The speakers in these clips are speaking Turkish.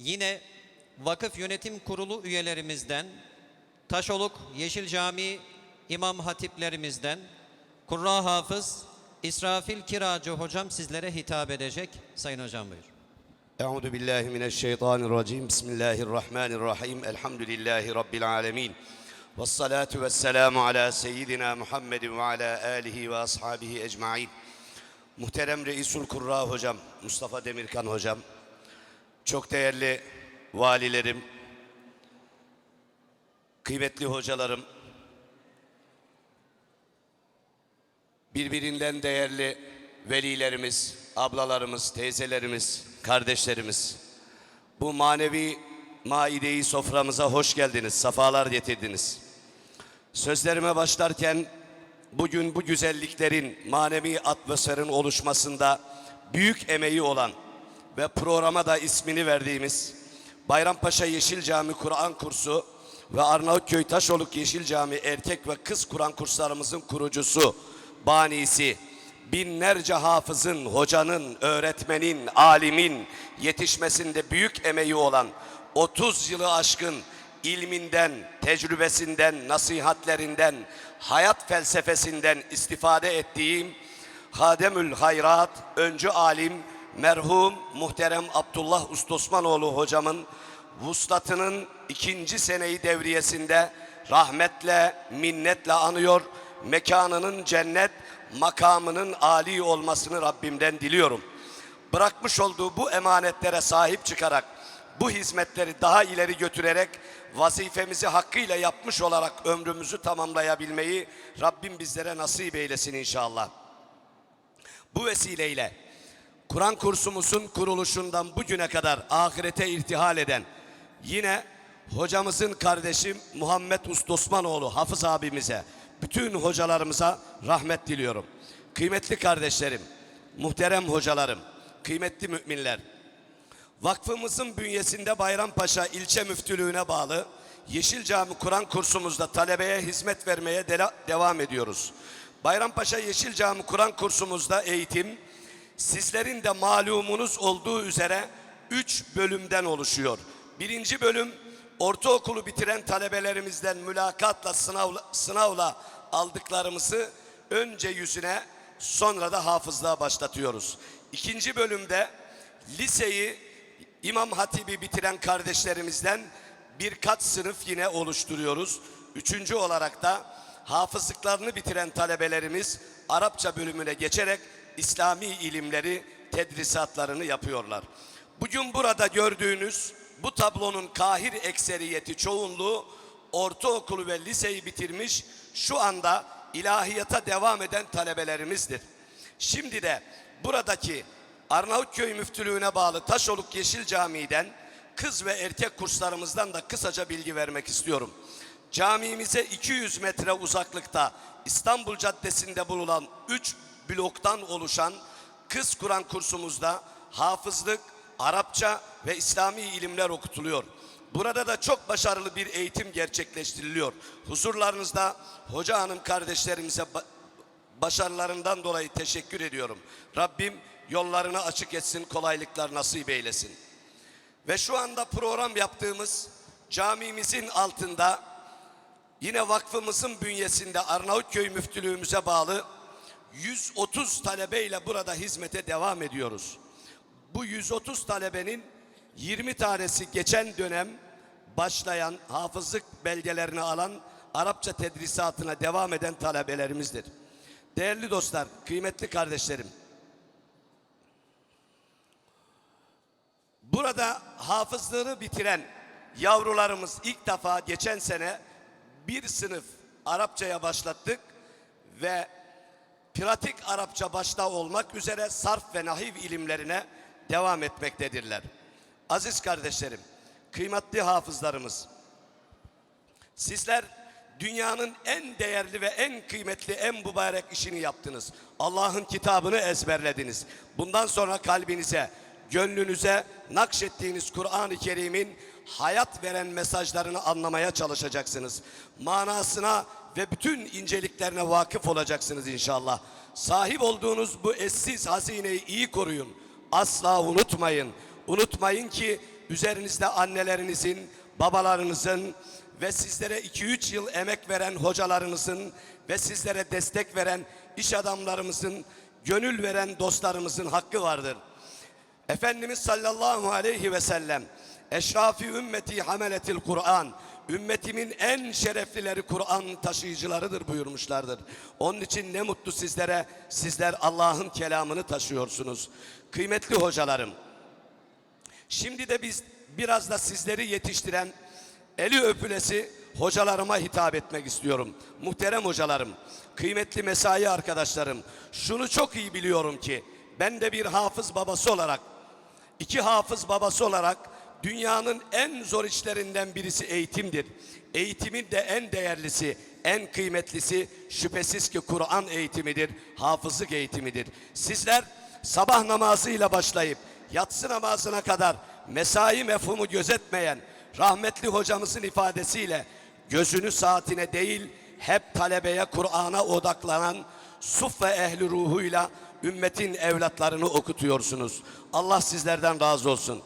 Yine vakıf yönetim kurulu üyelerimizden, Taşoluk Yeşil Cami İmam Hatiplerimizden, Kurra Hafız İsrafil Kiracı hocam sizlere hitap edecek. Sayın hocam buyur. Euzu billahi mineşşeytanirracim. Bismillahirrahmanirrahim. Elhamdülillahi rabbil alamin. Ves salatu vesselamu ala seyyidina Muhammedin ve ala alihi ve ashabihi ecmaîn. Muhterem Reisul Kurra hocam, Mustafa Demirkan hocam, çok değerli valilerim, kıymetli hocalarım, birbirinden değerli velilerimiz, ablalarımız, teyzelerimiz, kardeşlerimiz. Bu manevi maideyi soframıza hoş geldiniz, safalar getirdiniz. Sözlerime başlarken bugün bu güzelliklerin manevi atmosferin oluşmasında büyük emeği olan ve programa da ismini verdiğimiz Bayrampaşa Yeşil Cami Kur'an kursu ve Arnavutköy Taşoluk Yeşil Cami erkek ve kız Kur'an kurslarımızın kurucusu, banisi, binlerce hafızın, hocanın, öğretmenin, alimin yetişmesinde büyük emeği olan 30 yılı aşkın ilminden, tecrübesinden, nasihatlerinden, hayat felsefesinden istifade ettiğim Hademül Hayrat, öncü alim, merhum muhterem Abdullah Ustosmanoğlu hocamın vuslatının ikinci seneyi devriyesinde rahmetle, minnetle anıyor. Mekanının cennet, makamının âli olmasını Rabbimden diliyorum. Bırakmış olduğu bu emanetlere sahip çıkarak, bu hizmetleri daha ileri götürerek vazifemizi hakkıyla yapmış olarak ömrümüzü tamamlayabilmeyi Rabbim bizlere nasip eylesin inşallah. Bu vesileyle Kur'an kursumuzun kuruluşundan bugüne kadar ahirete irtihal eden yine hocamızın kardeşim Muhammed Ustosmanoğlu Hafız abimize, bütün hocalarımıza rahmet diliyorum. Kıymetli kardeşlerim, muhterem hocalarım, kıymetli müminler, Vakfımızın bünyesinde Bayrampaşa ilçe müftülüğüne bağlı Yeşil Cami Kur'an kursumuzda talebeye hizmet vermeye de- devam ediyoruz. Bayrampaşa Yeşil Cami Kur'an kursumuzda eğitim sizlerin de malumunuz olduğu üzere 3 bölümden oluşuyor. Birinci bölüm ortaokulu bitiren talebelerimizden mülakatla sınavla, sınavla aldıklarımızı önce yüzüne sonra da hafızlığa başlatıyoruz. İkinci bölümde liseyi İmam Hatibi bitiren kardeşlerimizden birkaç sınıf yine oluşturuyoruz. Üçüncü olarak da hafızlıklarını bitiren talebelerimiz Arapça bölümüne geçerek İslami ilimleri tedrisatlarını yapıyorlar. Bugün burada gördüğünüz bu tablonun kahir ekseriyeti çoğunluğu ortaokulu ve liseyi bitirmiş şu anda ilahiyata devam eden talebelerimizdir. Şimdi de buradaki Arnavutköy Müftülüğü'ne bağlı Taşoluk Yeşil Camii'den kız ve erkek kurslarımızdan da kısaca bilgi vermek istiyorum. Camimize 200 metre uzaklıkta İstanbul Caddesi'nde bulunan 3 bloktan oluşan kız Kur'an kursumuzda hafızlık, Arapça ve İslami ilimler okutuluyor. Burada da çok başarılı bir eğitim gerçekleştiriliyor. Huzurlarınızda hoca hanım kardeşlerimize ba- başarılarından dolayı teşekkür ediyorum. Rabbim yollarını açık etsin, kolaylıklar nasip eylesin. Ve şu anda program yaptığımız camimizin altında yine vakfımızın bünyesinde Arnavutköy Müftülüğümüze bağlı 130 talebeyle burada hizmete devam ediyoruz. Bu 130 talebenin 20 tanesi geçen dönem başlayan hafızlık belgelerini alan Arapça tedrisatına devam eden talebelerimizdir. Değerli dostlar, kıymetli kardeşlerim. Burada hafızlığını bitiren yavrularımız ilk defa geçen sene bir sınıf Arapçaya başlattık ve pratik Arapça başta olmak üzere sarf ve nahiv ilimlerine devam etmektedirler. Aziz kardeşlerim, kıymetli hafızlarımız, sizler dünyanın en değerli ve en kıymetli, en mübarek işini yaptınız. Allah'ın kitabını ezberlediniz. Bundan sonra kalbinize, gönlünüze nakşettiğiniz Kur'an-ı Kerim'in hayat veren mesajlarını anlamaya çalışacaksınız. Manasına ve bütün inceliklerine vakıf olacaksınız inşallah. Sahip olduğunuz bu eşsiz hazineyi iyi koruyun. Asla unutmayın. Unutmayın ki üzerinizde annelerinizin, babalarınızın ve sizlere 2-3 yıl emek veren hocalarınızın ve sizlere destek veren iş adamlarımızın, gönül veren dostlarımızın hakkı vardır. Efendimiz sallallahu aleyhi ve sellem Eşrafi ümmeti hameletil Kur'an Ümmetimin en şereflileri Kur'an taşıyıcılarıdır buyurmuşlardır. Onun için ne mutlu sizlere sizler Allah'ın kelamını taşıyorsunuz. Kıymetli hocalarım Şimdi de biz biraz da sizleri yetiştiren eli öpülesi hocalarıma hitap etmek istiyorum. Muhterem hocalarım, kıymetli mesai arkadaşlarım, şunu çok iyi biliyorum ki ben de bir hafız babası olarak, iki hafız babası olarak dünyanın en zor işlerinden birisi eğitimdir. Eğitimin de en değerlisi, en kıymetlisi şüphesiz ki Kur'an eğitimidir, hafızlık eğitimidir. Sizler sabah namazıyla başlayıp yatsı namazına kadar mesai mefhumu gözetmeyen rahmetli hocamızın ifadesiyle gözünü saatine değil hep talebeye Kur'an'a odaklanan suf ve ehli ruhuyla ümmetin evlatlarını okutuyorsunuz. Allah sizlerden razı olsun.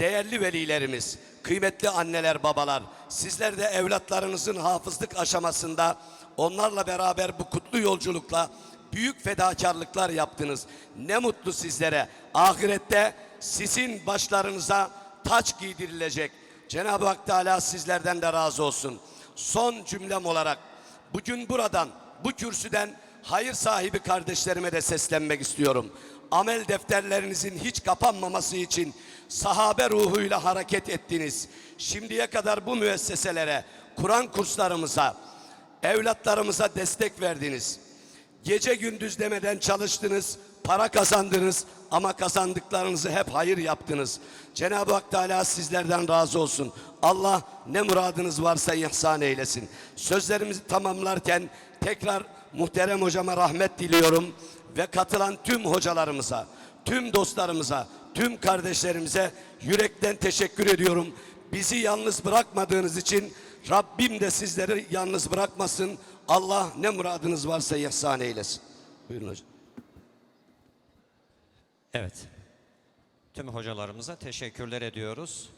Değerli velilerimiz, kıymetli anneler, babalar, sizler de evlatlarınızın hafızlık aşamasında onlarla beraber bu kutlu yolculukla büyük fedakarlıklar yaptınız. Ne mutlu sizlere. Ahirette sizin başlarınıza taç giydirilecek. Cenab-ı Hak Teala sizlerden de razı olsun. Son cümlem olarak bugün buradan, bu kürsüden hayır sahibi kardeşlerime de seslenmek istiyorum. Amel defterlerinizin hiç kapanmaması için sahabe ruhuyla hareket ettiniz. Şimdiye kadar bu müesseselere, Kur'an kurslarımıza, evlatlarımıza destek verdiniz. Gece gündüz demeden çalıştınız, para kazandınız ama kazandıklarınızı hep hayır yaptınız. Cenab-ı Hak Teala sizlerden razı olsun. Allah ne muradınız varsa ihsan eylesin. Sözlerimizi tamamlarken tekrar muhterem hocama rahmet diliyorum ve katılan tüm hocalarımıza, tüm dostlarımıza, tüm kardeşlerimize yürekten teşekkür ediyorum. Bizi yalnız bırakmadığınız için Rabbim de sizleri yalnız bırakmasın. Allah ne muradınız varsa ihsan eylesin. Buyurun hocam. Evet. Tüm hocalarımıza teşekkürler ediyoruz.